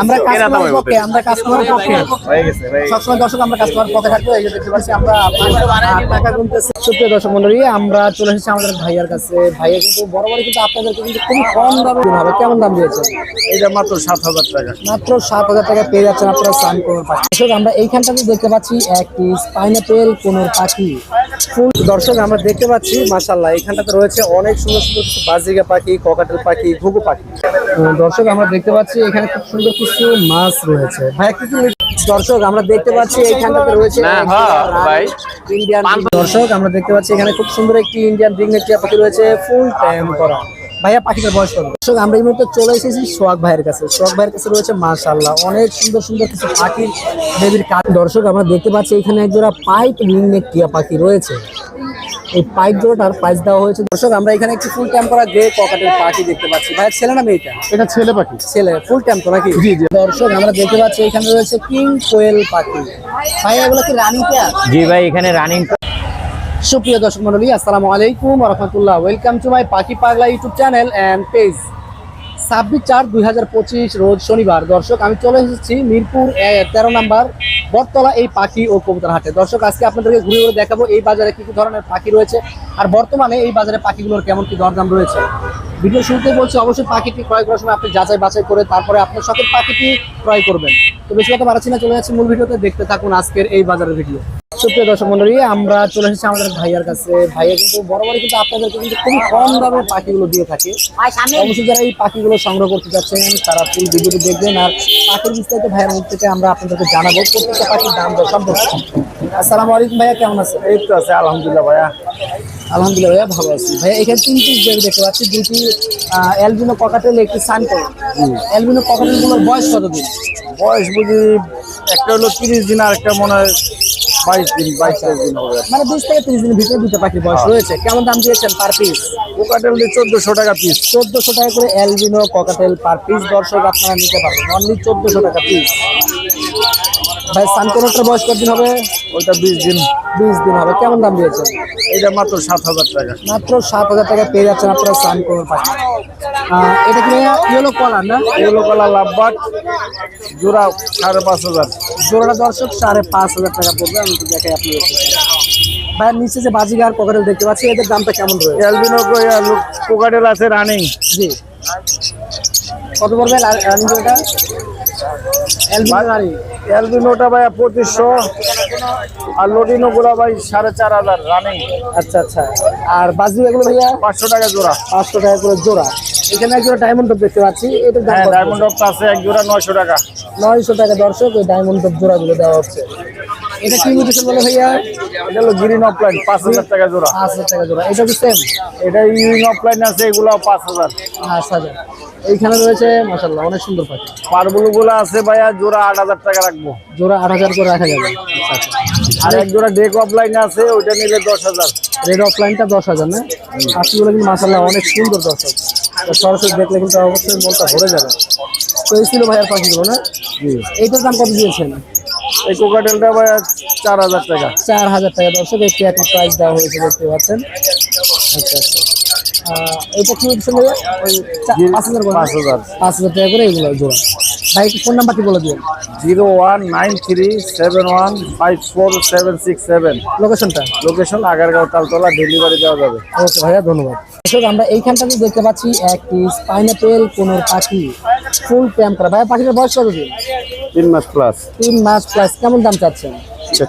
আমরা কাস্টমারের পক্ষে আমরা কাস্টমারের পক্ষে। সবসময় দর্শক আমরা কাস্টমার পক্ষে থাকব এই যে দেখতে পাচ্ছি আমরা টাকা গুনতেছি। সুপ্রিয় দর্শক মন্ডলী আমরা চলে এসেছি আমাদের ভাইয়ার কাছে। ভাইয়া কিন্তু বরাবরই কিন্তু আপনাদেরকে কিন্তু খুবই কম দামে হবে। কেমন দাম দিয়েছেন? এটা মাত্র সাত হাজার টাকা। মাত্র সাত হাজার টাকা পেয়ে যাচ্ছেন আপনারা সান কোনোর পাখি। দর্শক আমরা এইখানটাতে দেখতে পাচ্ছি এক পিস পাইনাপেল কোনোর পাখি। ফুল দর্শক আমরা দেখতে পাচ্ছি মাশাল্লাহ এখানটাতে রয়েছে অনেক সুন্দর সুন্দর বাজিগা পাখি ককাটেল পাখি ঘুঘু পাখি। দর্শক আমরা দেখতে পাচ্ছি এখানে খুব সুন্দর কিছু মাছ রয়েছে। ভাই একটু কি- দর্শক আমরা দেখতে পাচ্ছি এইখানটাতে রয়েছে না, হ্যাঁ, ভাই। ইন্ডিয়ান দর্শক আমরা দেখতে পাচ্ছি এখানে খুব সুন্দর একটি ইন্ডিয়ান রিংনেট টিয়া পাখি রয়েছে ফুল টাইম করা। ভাইয়া পাখিটার বয়স কত? দর্শক আমরা এই মুহূর্তে চলে এসেছি সোহাগ ভাইয়ের কাছে। সোহাগ ভাইয়ের কাছে রয়েছে মাশাআল্লাহ অনেক সুন্দর সুন্দর কিছু পাখির বেবির কাজ দর্শক আমরা দেখতে পাচ্ছি এখানে এক জোড়া পাইপ রিংনেট টিয়া পাখি রয়েছে। এই পাইপ জোড়াটার প্রাইস দেওয়া হয়েছে। দর্শক আমরা এখানে একটি ফুল টাইম করা গ্রে ককাটের পাখি দেখতে পাচ্ছি। ভাই ছেলে না মেয়েটা এটা ছেলে পাখি। ছেলে ফুল টাইম তো নাকি? জি, জি। দর্শক আমরা দেখতে পাচ্ছি এখানে রয়েছে কিং কোয়েল পাখি ভাই এগুলো কি রানিং পেয়ার জি ভাই এখানে রানিং সুপ্রিয় দর্শক মন্ডলী আসসালামু আলাইকুম রহমতুল্লাহ। ওয়েলকাম টু মাই পাখি পাগলা ইউটিউব চ্যানেল অ্যান্ড পেজ ছাব্বিশ চার দুই হাজার পঁচিশ রোজ শনিবার। দর্শক আমি চলে এসেছি মিরপুর এ- তেরো নাম্বার বটতলা এই পাখি ও কবুতর হাটে। দর্শক, আজকে আপনাদেরকে ঘুরে ঘুরে দেখাবো এই বাজারে কি কি ধরনের পাখি রয়েছে আর বর্তমানে এই বাজারে পাখিগুলোর কেমন কি দরদাম রয়েছে। ভিডিও শুরুতে বলছি, অবশ্যই পাখিটি ক্রয় করার সময় আপনি যাচাই বাছাই করে তারপরে আপনার শখের পাখিটি ক্রয় করবেন। তো বেশি কথা বাড়াচ্ছি না, চলে যাচ্ছে মূল ভিডিওতে। দেখতে থাকুন আজকের এই বাজারের ভিডিও। সুপ্রিয় দর্শক মন্ডলী আমরা চলে এসেছি আমাদের ভাইয়ার কাছে। ভাইয়া কিন্তু বরাবরই কিন্তু আপনাদেরকে কিন্তু খুবই কম দামে পাখিগুলো দিয়ে থাকে। অবশ্যই যারা এই পাখিগুলো সংগ্রহ করতে যাচ্ছেন তারা ফুল ভিডিওটি দেখবেন আর পাখির বিস্তারিত ভাইয়ের মুখ থেকে আমরা আপনাদেরকে জানাব প্রত্যেকটা পাখির দাম দর সম্পর্কে আসসালামু আলাইকুম ভাইয়া কেমন আছেন? এই তো আছে আলহামদুলিল্লাহ ভাইয়া। আলহামদুলিল্লাহ ভাইয়া ভালো আছি। ভাইয়া এখানে তিন পিস বেবি দেখতে পাচ্ছি দুটি অ্যালবিনো ককাটেল একটি সানকো অ্যালবিনো ককাটেলগুলোর বয়স কতদিন? বয়স বুঝি একটা হলো তিরিশ দিন আর একটা মনে হয় বাইশ দিন বাইশ তেইশ দিন হবে। মানে বিশ থেকে তিরিশ দিনের ভিতরে দুটো পাখির বয়স রয়েছে। কেমন দাম দিয়েছেন পার পিস কোকাটেল দিয়ে চোদ্দশো টাকা পিস চোদ্দশো টাকা করে অ্যালবিনো ককাটেল পার পিস দর্শক আপনারা নিতে পারবেন। অনলি চোদ্দশো টাকা পিস ভাই সানকোনোটার বয়স কতদিন হবে? ওইটা বিশ দিন। বিশ দিন হবে। কেমন দাম দিয়েছেন? এটা মাত্র সাত হাজার টাকা। মাত্র সাত হাজার টাকা পেয়ে যাচ্ছেন আপনারা সানকোনোর পাখি এটা কি ইয়েলো কলার না? এগুলো কলা লাভবাট জোড়া সাড়ে পাঁচ হাজার। জোড়াটা দর্শক সাড়ে পাঁচ হাজার টাকা পড়বে। আমি একটু দেখাই আপনাদের ভাইয়ের নিচে যে বাজিগার ককাটেল দেখতে পাচ্ছি এদের দামটা কেমন রয়েছে? অ্যালবিনো পোকাটেল আছে রানিং জি। কত পড়বে রানিটা অ্যালবিনো পঁচিশশো আর লোডিনো গুলা ভাই সাড়ে চার হাজার রানিং আচ্ছা আচ্ছা। আর বাজি এগুলো ভাইয়া? পাঁচশো টাকা জোড়া। পাঁচশো টাকা করে জোড়া। এখানে এক জোড়া ডায়মন্ড টপ দেখতে পাচ্ছি। হ্যাঁ কত? ডায়মন্ড অফ আছে এক জোড়া নয়শো টাকা। নয়শো টাকা দর্শক ওই ডায়মন্ড টপ জোড়াগুলো দেওয়া হচ্ছে। এটা কি মিউটেশন বলে ভাইয়া? এটা হলো গ্রিন অফলাইন পাঁচ হাজার টাকা জোড়া। পাঁচ হাজার টাকা জোড়া। এটা কি সেম এটা ইউইং অফলাইন আছে এগুলো পাঁচ হাজার। পাঁচ হাজার। এইখানে রয়েছে মাসাল্লাহ অনেক সুন্দর পাখি। পারবুলু গুলো আছে ভাইয়া জোড়া আট হাজার টাকা রাখব। জোড়া আট হাজার করে রাখা যাবে। আর এক জোড়া ডেক অফলাইন আছে ওইটা নিলে দশ হাজার। রেড অফলাইনটা দশ হাজার না? পাখিগুলো কিন্তু মাসাল্লাহ অনেক সুন্দর দর্শক। তো সরাসরি দেখলে কিন্তু অবশ্যই মনটা ভরে যাবে। তো এই ছিল ভাইয়ার পাখিগুলো না? এইটার দাম কত দিয়েছেন? এই কোকাটেলটা ভাইয়া চার হাজার টাকা। চার হাজার টাকা দর্শক একটি একটি প্রাইস দেওয়া হয়েছে দেখতে পাচ্ছেন। আচ্ছা আচ্ছা। এটা কি হচ্ছে ওই পাঁচ হাজার? পাঁচ হাজার। পাঁচ হাজার টাকা করে এগুলো জোড়া। ভাই একটু ফোন নাম্বারটি বলে দিন zero one nine three seven one five four seven six seven. লোকেশনটা লোকেশন আগারগাঁও তালতলা ডেলিভারি দেওয়া যাবে। ওকে ভাইয়া ধন্যবাদ। দর্শক আমরা এইখানটাতে দেখতে পাচ্ছি এক পিস পাইনাপেল কোনোর পাখি ফুল প্যাম করা। ভাইয়া পাখিটার বয়স কত দিন? তিন মাস প্লাস তিন মাস প্লাস কেমন দাম চাচ্ছেন?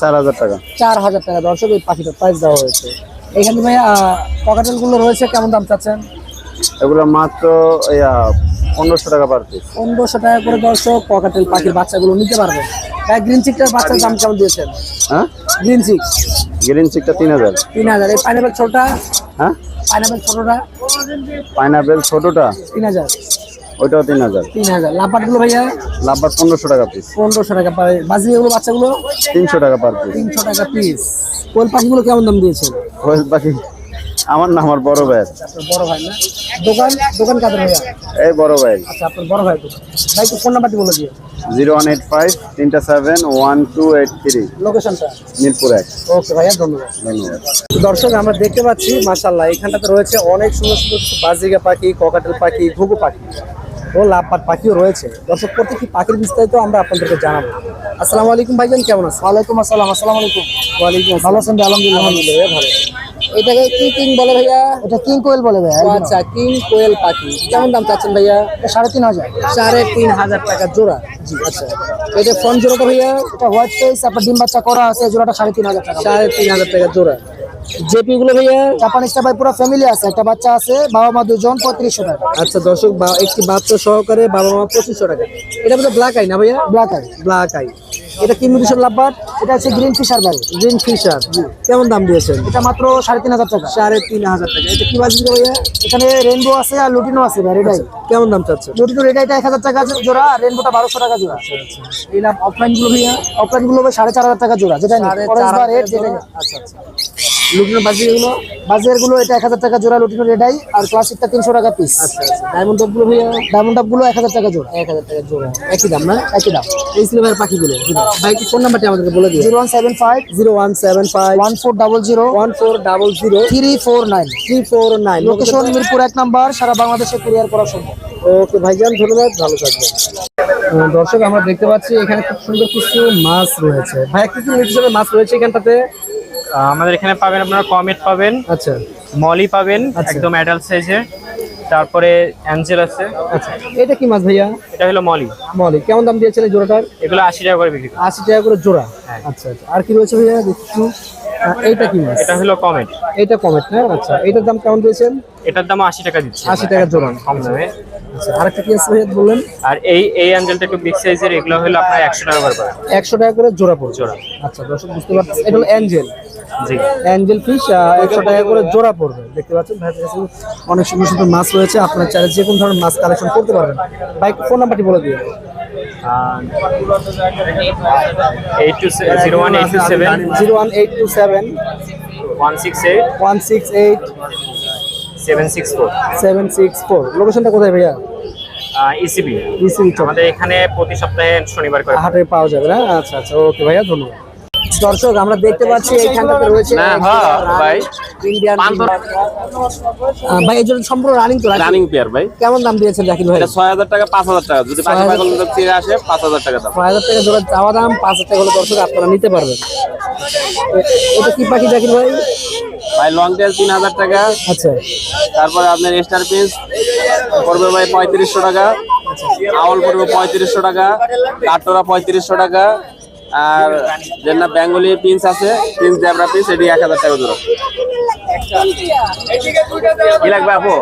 চার হাজার টাকা। চার হাজার টাকা। দর্শক এই পাখিটার প্রাইস দেওয়া হয়েছে। এইখানে ভাইয়া পকেটেলগুলো রয়েছে কেমন দাম চাচ্ছেন? এগুলো মাত্র পনেরোশো টাকা পার পিস পনেরোশো টাকা করে দর্শক পকেটেল পাখির বাচ্চাগুলো নিতে পারবে। ভাই গ্রিন চিকটার বাচ্চার দাম কেমন দিয়েছেন? হ্যাঁ? গ্রিন চিক গ্রিন চিকটা তিন হাজার। তিন হাজার। এই পাইনাপেল ছোটটা? হ্যাঁ? পাইনাপেল ছোটটা? পাইনাপেল ছোটটা? তিন হাজার। ওইটাও তিন হাজার। তিন হাজার। লাভবাটগুলো ভাইয়া? লাভবার পনেরোশো টাকা পিস পনেরোশো টাকা পাবে বাজি বাচ্চাগুলো? তিনশো টাকা পার পিস তিনশো টাকা পিস কোয়েল পাখিগুলো কেমন দাম দিয়েছেন? কোয়েল পাখি আমার না আমার বড় ভাই। বড় ভাই না? দোকান দোকান কাদের ভাইয়া? এই বড় ভাই। আচ্ছা আপনার বড় ভাই ভাই একটু ফোন নাম্বারটি বলে দিয়ে জিরো ওয়ান এইট ফাইভ তিনটা seven one two eight three. লোকেশনটা? মিরপুর এক। ওকে ভাইয়া ধন্যবাদ। ধন্যবাদ। দর্শক আমরা দেখতে পাচ্ছি মাশাল্লাহ এখানটাতে রয়েছে অনেক সুন্দর সুন্দর বাজিগা পাখি ককাটেল পাখি ঘুঘু পাখি। ও লাভবাট পাখিও রয়েছে। দর্শক প্রত্যেকটি পাখির বিস্তারিত আমরা আপনাদেরকে জানাব। আসসালামু আলাইকুম ভাইজান কেমন আছেন? ওয়ালাইকুম আসসালাম আসসালামু আলাইকুম। ওয়ালাইকুম ভালো আছেন? আলহামদুলিল্লাহ আলহামদুলিল্লাহ ভালো। এটাকে কি কিং বলে ভাইয়া? এটা কিং কোয়েল বলে ভাইয়া আচ্ছা কিং কোয়েল পাখি। কেমন দাম চাচ্ছেন ভাইয়া? সাড়ে তিন হাজার। সাড়ে তিন হাজার টাকা জোড়া। জি আচ্ছা। এটা ফোন জোড়াটা ভাইয়া? এটা হোয়াইট ফেস আপনার ডিম বাচ্চা করা আছে জোড়াটা সাড়ে তিন হাজার টাকা। সাড়ে তিন হাজার টাকা জোড়া। জেপি গুলো ভাইয়া? জাপানিজটা ভাই পুরো ফ্যামিলি আছে একটা বাচ্চা আছে বাবা মা দুজন পঁয়ত্রিশশো টাকা। আচ্ছা দর্শক বা- একটি বাচ্চা সহকারে বাবা মা পঁচিশশো টাকা। এটা বোধহয় ব্ল্যাক আই না ভাইয়া? ব্ল্যাক আই ব্ল্যাক আই এটা কি মিউটিশন লাভবার এটা হচ্ছে গ্রিন ফিশার ভাই। গ্রিন ফিশার কেমন দাম দিয়েছেন? এটা মাত্র সাড়ে তিন হাজার টাকা। সাড়ে তিন হাজার টাকা। এটা কি বাজবে ভাইয়া? এখানে রেনবো আছে আর লুটিনো আছে ভাই রেডাই কেমন দাম চাচ্ছেন? লুটিনো রেডাইটা এক হাজার টাকা জোড়া আর রেনবোটা বারোশো টাকা জোড়া। এই লাভ অফলাইনগুলো ভাইয়া অফলাইনগুলো ভাই সাড়ে চার হাজার টাকা জোড়া যেটা সাড়ে চার হাজার টাকা আচ্ছা আচ্ছা। লুটিনো বাজি এগুলো বাজারগুলো এটা এক হাজার টাকা জোড়া লুটিনো রেডাই আর ক্লাসিকটা তিনশো টাকা পিস ডায়মন্ড টপগুলো ভাইয়া? ডায়মন্ড ডাবগুলো এক হাজার টাকা জোড়া। এক হাজার টাকা জোড়া। একই দাম না? একই দাম। এই সিলভার পাখিগুলো ভাই ফোন নাম্বারটি আমাদেরকে বলে দিন zero one seven five. Zero one seven five. One four double zero. One four double zero. Three four nine. Three four nine. Location Mirpur এক নাম্বার সারা বাংলাদেশে কুরিয়ার করা সম্ভব। ওকে ভাইজান ধন্যবাদ। ভালো থাকবেন। দর্শক আমরা দেখতে পাচ্ছি এখানে খুব সুন্দর কিছু মাছ রয়েছে। ভাই কি নির্দিষ্ট মাছ রয়েছে এখানটাতে? আমাদের এখানে পাবেন আপনারা কমেট পাবেন আচ্ছা। মলি পাবেন আচ্ছা। একদম অ্যাডাল্ট সাইজের তারপরে অ্যাঞ্জেল আছে। আচ্ছা। এটা কি মাছ ভাইয়া? এটা হলো মলি। মলি। কেমন দাম দিয়েছেন এই জোড়াটার? এগুলো আশি টাকা করে বিক্রি করে। আশি টাকা করে জোড়া? হ্যাঁ। আচ্ছা আচ্ছা। আর কি রয়েছে ভাইয়া আহ, এইটা কি মাছ? এটা হলো কমেট। এইটা কমেট না আচ্ছা। এটার দাম কেমন দিয়েছেন? এটার দাম আশি টাকা দিচ্ছি। 80 টাকা জোড়া। কম দামে। আচ্ছা আরেকটা কি আছে ভাইয়া বললেন? আর এই এই অ্যাঞ্জেলটা একটু বিগ সাইজের এগুলো হলো আপনার একশো টাকা করে একশো টাকা করে জোড়া জোড়া। আচ্ছা দর্শক বুঝতে পারছেন এটা হলো অ্যাঞ্জেল। জি। অ্যাঞ্জেল ফিশ একশো টাকা করে জোড়া পড়বে। দেখতে পাচ্ছেন ভাইয়ের কাছে অনেক সুন্দর সুন্দর মাছ রয়েছে। আপনার চাইলে যে কোনো ধরনের মাছ কালেকশন করতে পারবেন। বাইক ফোন নাম্বারটি বলে দিয়ে eight two zero one eight two seven zero one eight two seven one six eight one six eight seven six four seven six four লোকেশনটা কোথায় ভাইয়া? ইসিবি রিসিভ আমাদের এখানে প্রতি সপ্তাহে শনিবার করে। হাটে পাওয়া যাবে না? আচ্ছা আচ্ছা ওকে ভাইয়া ধন্যবাদ। দর্শক আমরা দেখতে পাচ্ছি এইখানটাতে রয়েছে হ্যাঁ, ভাই। ইন্ডিয়ান ভাই এই জন্য সম্পূর্ণ রানিং তো রানিং পেয়ার ভাই। কেমন দাম দিয়েছেন জাকির ভাই? এটা ছয় হাজার টাকা পাঁচ হাজার টাকা। যদি পাখি 6,000 পাগল লোক থেকে আসে পাঁচ হাজার টাকা দাম। টাকা জোড়া চাওয়া দাম পাঁচ হাজার টাকা হলে দর্শক আপনারা নিতে পারবেন। এটা কি পাখি জাকির ভাই? ভাই লং টেল তিন হাজার টাকা। আচ্ছা। তারপরে আপনার স্টার পিস পড়বে ভাই পঁয়ত্রিশশো টাকা। আউল পড়বে পঁয়ত্রিশশো টাকা। কাটোরা পঁয়ত্রিশশো টাকা। আর না বেঙ্গলি পিন্স আছে পিন্স জ্যাবরা পিস এটি এক হাজার টাকা জোড়া কি লাগবে আপু?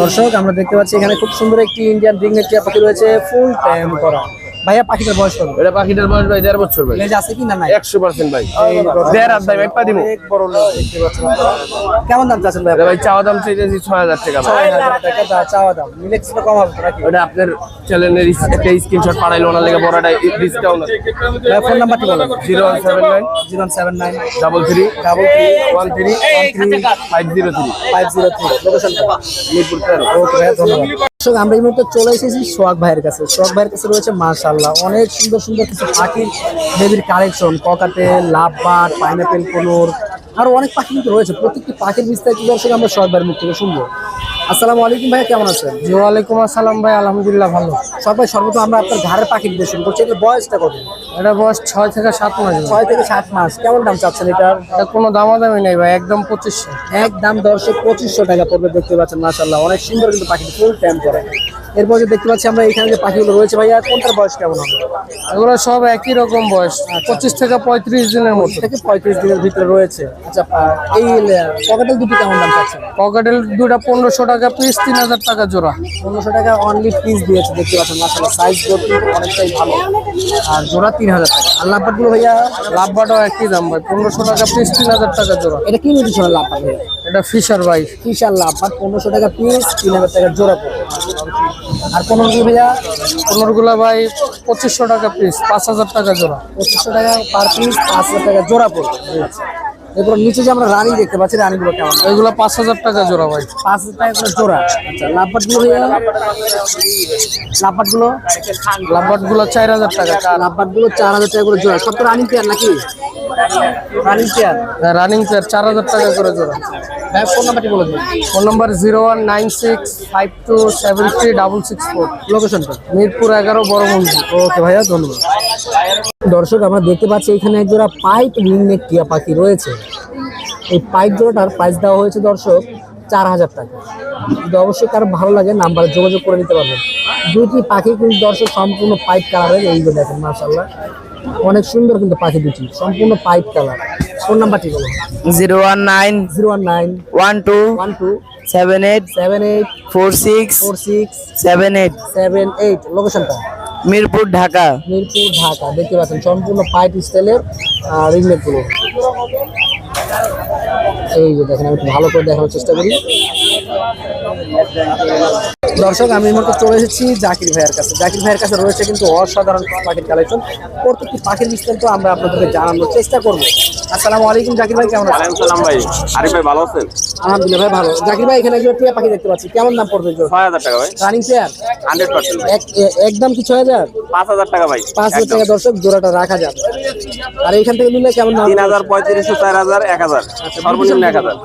দর্শক আমরা দেখতে পাচ্ছি এখানে খুব সুন্দর একটি ইন্ডিয়ান টিয়া পাখি রয়েছে ফুল টাইম করা। ভাইয়া পাখিটার বয়স কত? এটা পাখিটার বয়স ভাই দেড় বছর ভাই। লেজ আছে কি না নাই? একশো পার্সেন্ট ভাই। দেড় হাত ভাই পা বড়। কেমন দাম চাচ্ছেন ভাই ভাই চাওয়া দাম চাইতেছি ছয় হাজার টাকা ভাই। ছয় হাজার টাকা দা- চাওয়া দাম। নিলে কিছুটা কম হবে নাকি? ওটা আপনার চ্যানেলের একটা স্ক্রিনশট পাঠাইলো ওনার লেগে বড়টা ডিসকাউন্ট ভাইয়া ফোন নাম্বারটি double one three five zero three five zero three Mirpur তেরো। ওকে ধন্যবাদ। দর্শক, আমরা এই মুহূর্তে চলে এসেছি সোহাগ ভাইয়ের কাছে। সোহাগ ভাইয়ের কাছে রয়েছে মার্শাল্লাহ অনেক সুন্দর সুন্দর কিছু পাখির বেবির কালেকশন ককাটে লাভবাট পাইনাপেল কোনোর আরও অনেক পাখি কিন্তু রয়েছে। প্রত্যেকটি পাখির বিস্তারিত দর্শক আমরা সোহাগ ভাইয়ের মুখ থেকে শুনব। আসসালামু আলাইকুম ভাইয়া কেমন আছেন? জি ওয়ালাইকুম আসসালাম ভাই আলহামদুলিল্লাহ ভালো। সবাই সর্বত আমরা আপনার ঘরের পাখি দিয়ে শুরু করছি এটার বয়সটা কত? এটা বয়স ছয় থেকে সাত মাস ভাই। ছয় থেকে সাত মাস। কেমন দাম চাচ্ছেন এটার? এটা কোনো দামাদামি নেই ভাই একদম পঁচিশশো। এক দাম দর্শক পঁচিশশো টাকা পড়বে দেখতে পাচ্ছেন মাশাল্লাহ অনেক সুন্দর কিন্তু পাখি ফুল টাইম করে এরপর যে দেখতে পাচ্ছি আমরা এখানে যে পাখিগুলো রয়েছে ভাইয়া কোনটার বয়স কেমন হবে? এগুলো সব একই রকম বয়স পঁচিশ থেকে পঁয়ত্রিশ দিনের মতো। থেকে পঁয়ত্রিশ দিনের ভিতরে রয়েছে। আচ্ছা এই পকেটেল দুটি কেমন দাম চাচ্ছেন? পকেটেল দুটা পনেরোশো টাকা পিস তিন হাজার টাকা জোড়া। পনেরোশো টাকা অনলি পিস দিয়েছে দেখতে পাচ্ছেন মাশাল্লাহ সাইজ কিন্তু অনেকটাই ভালো। আর জোড়া তিন হাজার টাকা। আর লাভবাটগুলো ভাইয়া? লাভবাটাও একই দাম ভাই পনেরোশো টাকা পিস তিন হাজার টাকা জোড়া। এটা কি নিউট্রিশন লাভবাট ভাইয়া এটা ফিশার ভাই বিশাল লাভবাট পনেরোশো টাকা পিস তিন হাজার টাকা জোড়া পড়বে আর পনেরোগুলো ভাইয়া? পনেরোগুলা ভাই পঁচিশশো টাকা পিস পাঁচ হাজার টাকা জোড়া। পঁচিশশো টাকা পার পিস পাঁচ হাজার টাকা জোড়া পড়বে। এরপর নিচে যে আমরা রানি দেখতে পাচ্ছি রানিগুলো কেমন? এগুলো পাঁচ হাজার টাকা জোড়া ভাই। পাঁচ হাজার টাকা করে জোড়া। আচ্ছা লাভবাটগুলো ভাইয়া লাভবাটগুলো? লাভবাটগুলো চার হাজার টাকা। লাভবাটগুলো চার হাজার টাকা করে জোড়া। সব তো রানি পেয়ার নাকি? রানিং চেয়ার রানিং পেয়ার চার হাজার টাকা করে জোড়া। ভাই ফোন নাম্বারটি বলে দিন। Phone number zero one nine six five two seven three double six four লোকেশনটা মিরপুর এগারো বড় মন্দির। ওকে ভাইয়া ধন্যবাদ। দর্শক আমরা দেখতে পাচ্ছি এখানে এক জোড়া পাইপ রিংনেক টিয়া পাখি রয়েছে। এই পাইপ জোড়াটার প্রাইস দেওয়া হয়েছে দর্শক চার হাজার টাকা। যদি অবশ্যই কারও ভালো লাগে নাম্বারে যোগাযোগ করে নিতে পারবেন। দুটি পাখি কিন্তু দর্শক সম্পূর্ণ পাইপ কালারের এই যে দেখেন মার্শাল্লাহ অনেক সুন্দর কিন্তু পাখি দুটি সম্পূর্ণ পাইপ কালার। ফোন নাম্বারটি বলো। Zero one nine zero one nine one two one two seven eight seven eight four six four six seven eight seven eight. লোকেশনটা মিরপুর ঢাকা। মিরপুর ঢাকা। দেখতে পাচ্ছেন সম্পূর্ণ পাইপ স্টাইলের রিংনেটগুলো। এই যে দেখেন আমি একটু ভালো করে দেখানোর চেষ্টা করি। দর্শক আমি এই মুহূর্তে চলে এসেছি জাকির ভাইয়ের কাছে। জাকির ভাইয়ের কাছে রয়েছে কিন্তু অসাধারণ পাখির কালেকশন প্রত্যেকটি পাখির বিস্তারিত আমরা আপনাদেরকে জানানোর চেষ্টা করব। আসসালামু আলাইকুম জাকির ভাই কেমন আছেন? সালাম ভাই। আরিফ ভাই ভালো আছেন? আলহামদুলিল্লাহ ভাই ভালো। জাকির ভাই এখানে একজন টিয়া পাখি দেখতে পাচ্ছি। কেমন দাম পড়বে ছয় হাজার টাকা ভাই। রানিং হান্ড্রেড পার্সেন্ট এক একদম কি ছয় হাজার? পাঁচ হাজার টাকা ভাই পাঁচ হাজার টাকা দর্শক জোড়াটা রাখা যাবে। আর এখান থেকে নিলে কেমন দাম? তিন হাজার চার হাজার এক হাজার। সর্বনিম্ন এক হাজার।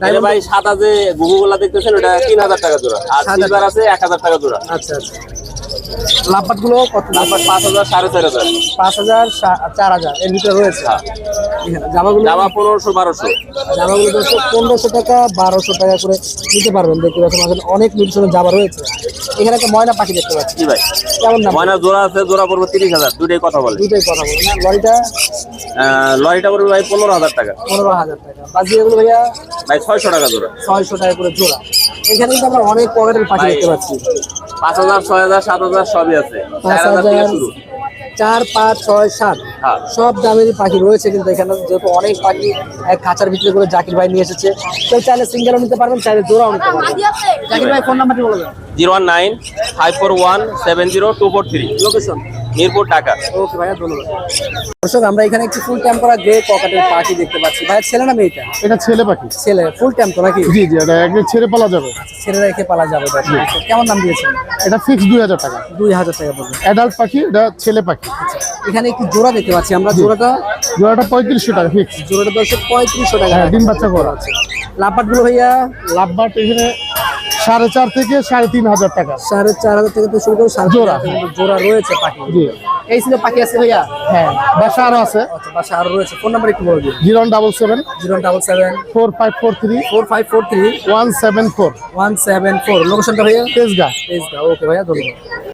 তাহলে ভাই সাদা যে গুগুগুলা দেখতেছেন ওটা তিন হাজার টাকা জোড়া। আর সিলভার আছে এক হাজার টাকা জোড়া। আচ্ছা আচ্ছা। লাভবাটগুলো কত পাঁচ হাজার সাড়ে চার হাজার। পাঁচ হাজার চার হাজার। এর ভিতরে রয়েছে? জামাগুলো? জামা পনেরোশো বারোশো। জামাগুলো পনেরোশো টাকা বারোশো টাকা করে নিতে পারবেন। দেখতে পাচ্ছেন আমাদের অনেক নির্দিষ্ট জামা রয়েছে। এখানে একটা ময়না পাখি দেখতে পাচ্ছি। কি ভাই। কেমন না ময়না জোড়া আছে জোড়া পড়ব তিরিশ হাজার। দুটোই কথা বলে। দুইটাই কথা বলো না? লরিটা লরিটা পড়বে ভাই পনেরো হাজার টাকা। পনেরো হাজার টাকা। বাকি এগুলো ভাইয়া ভাই ছয়শো টাকা জোড়া। ছয়শো টাকা করে জোড়া। এখানে কিন্তু আমরা অনেক পকেটের পাখি দেখতে পাচ্ছি। পাঁচ হাজার ছয় হাজার সাত হাজার সবই আছে। পাঁচ চার হাজার চার পাঁচ ছয় সাত। হ্যাঁ। সব দামেরই পাখি রয়েছে কিন্তু এখানে যেহেতু অনেক পাখি এক খাঁচার ভিতরে করে জাকির ভাই নিয়ে এসেছে। তো চাইলে সিঙ্গেলও নিতে পারবেন চাইলে জোড়াও নিতে পারবেন। জাকির ভাই ফোন নাম্বারটি বলে zero one nine five four one seven zero two four three. Location Mirpur টাকা। ওকে ভাইয়া ধন্যবাদ। দর্শক আমরা এখানে একটি ফুল ট্যাম্প করা গ্রে পকেটের পাখি দেখতে পাচ্ছি। ভাইয়া ছেলে না মেয়েটা? এটা ছেলে পাখি। ছেলে ফুল ট্যাম্প তো নাকি? জি জি এটা একদিন ছেড়ে পালা যাবে। ছেলে রেখে পালা যাবে দর্শক। কেমন দাম দিয়েছেন? এটা ফিক্স দুই হাজার টাকা। দুই হাজার টাকা পড়বে অ্যাডাল্ট পাখি এটা ছেলে পাখি। এখানে একটি জোড়া দেখতে পাচ্ছি আমরা। জোড়াটা? জোড়াটা পঁয়ত্রিশশো টাকা ফিক্স জোড়াটা দর্শক পঁয়ত্রিশশো টাকা। হ্যাঁ ডিম বাচ্চা করা। আছে লাভবাটগুলো ভাইয়া? লাভবাট এখানে সাড়ে চার থেকে সাড়ে তিন হাজার টাকা। সাড়ে চার হাজার থেকে তো শুরু করে সাড়ে জোড়া। জোড়া রয়েছে পাখি। জি। এই ছিল পাখি আছে ভাইয়া? হ্যাঁ বাসা আরও আছে। আচ্ছা বাসা আরও রয়েছে। ফোন নাম্বার একটু বলে দিন। Zero double seven. Zero double seven. Four five four three. Four five four three. One seven four. One seven four. লোকেশনটা ভাইয়া? তেজগা। তেজগা। ওকে ভাইয়া ধন্যবাদ।